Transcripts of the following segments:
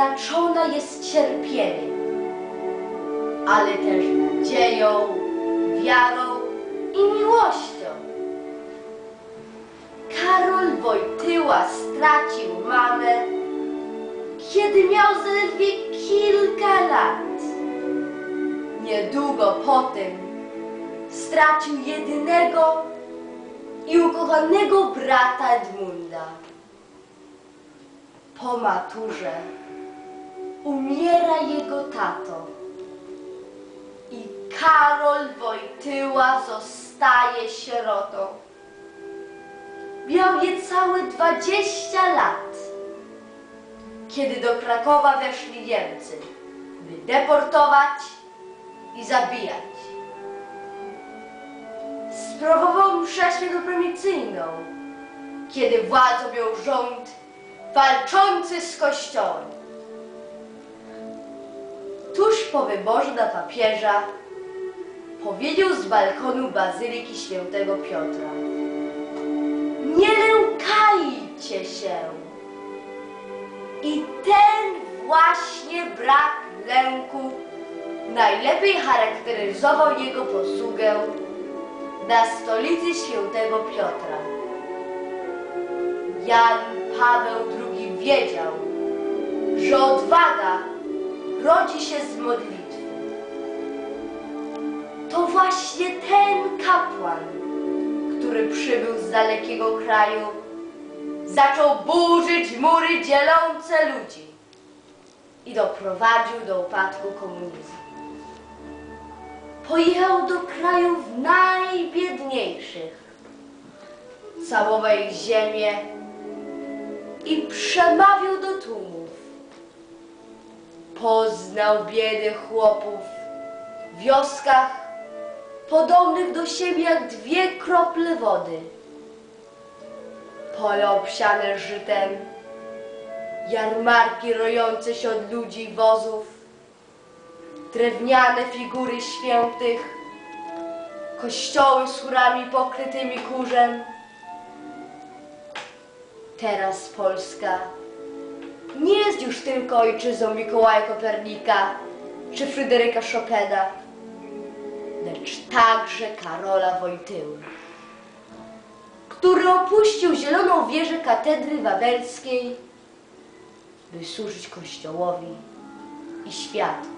Naznaczona jest cierpieniem, ale też nadzieją, wiarą i miłością. Karol Wojtyła stracił mamę, kiedy miał zaledwie kilka lat. Niedługo potem stracił jedynego i ukochanego brata Edmunda. Po maturze umiera jego tato i Karol Wojtyła zostaje sierotą. Miał niecałe 20 lat, kiedy do Krakowa weszli Niemcy, by deportować i zabijać. Sprawował mszę świętopromicyjną, kiedy władzą miał rząd walczący z Kościołem. Po wyborze na papieża powiedział z balkonu Bazyliki Świętego Piotra Nie lękajcie się! I ten właśnie brak lęku najlepiej charakteryzował jego posługę na stolicy Świętego Piotra. Jan Paweł II wiedział, że odwaga rodzi się z modlitwy. To właśnie ten kapłan, który przybył z dalekiego kraju, zaczął burzyć mury dzielące ludzi i doprowadził do upadku komunizmu. Pojechał do krajów najbiedniejszych, całował ich ziemię i przemawiał do tłumów. Poznał biedy chłopów w wioskach podobnych do siebie jak dwie krople wody. Pole obsiane żytem, jarmarki rojące się od ludzi i wozów, drewniane figury świętych, kościoły z chórami pokrytymi kurzem. Teraz Polska nie jest już tylko ojczyzną Mikołaja Kopernika czy Fryderyka Chopina, lecz także Karola Wojtyły, który opuścił zieloną wieżę katedry wawelskiej, by służyć Kościołowi i światu.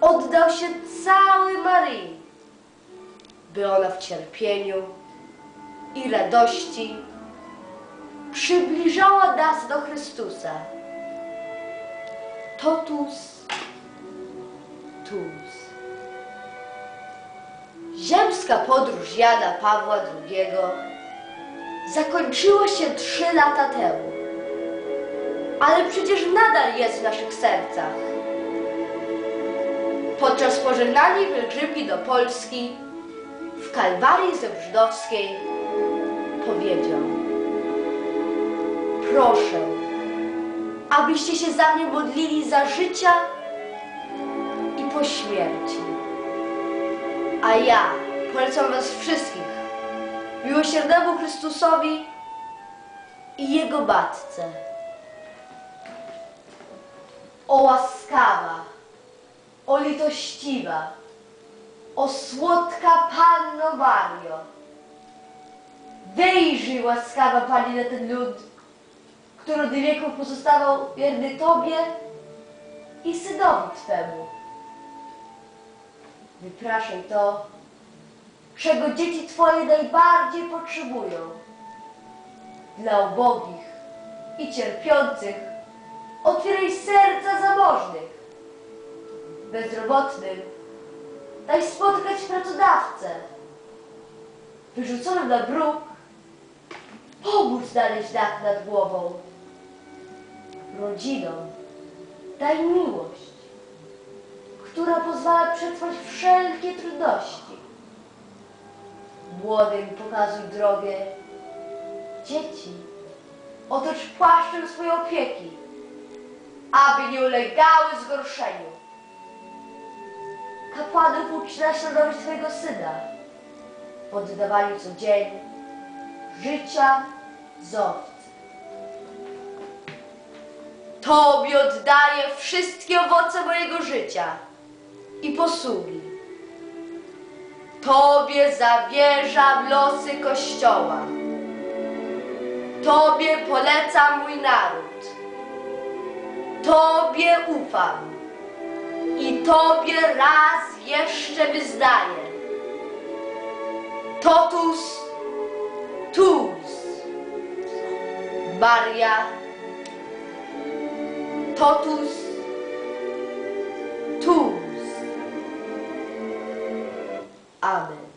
Oddał się cały Maryi, by ona w cierpieniu i radości przybliżała nas do Chrystusa. Totus tuus. Ziemska podróż Jana Pawła II zakończyła się trzy lata temu, ale przecież nadal jest w naszych sercach. Podczas pożegnania pielgrzymki do Polski w Kalwarii Zebrzydowskiej powiedział Proszę, abyście się za mnie modlili za życia i po śmierci. A ja polecam was wszystkich miłosiernemu Chrystusowi i Jego Matce. O łaskawa, o litościwa, o słodka Panno Mario. Wyjrzyj łaskawa Pani na ten lud, który od wieków pozostawał wierny Tobie i Synowi Twemu. Wypraszaj to, czego dzieci Twoje najbardziej potrzebują. Dla ubogich i cierpiących otwieraj serca zamożnych. Bezrobotnym daj spotkać pracodawcę. Wyrzuconym na bruk pomóc znaleźć dach nad głową. Rodzinom daj miłość, która pozwala przetrwać wszelkie trudności. Młodym pokazuj drogę. Dzieci otocz płaszczem swojej opieki, aby nie ulegały zgorszeniu. Kapłanów ucz naśladować Twojego Syna w oddawaniu co dzień życia z. Tobie oddaję wszystkie owoce mojego życia i posługi. Tobie zawierzam losy Kościoła. Tobie polecam mój naród. Tobie ufam i Tobie raz jeszcze wyznaję. Totus tuus. Maria totus tuus. Amen.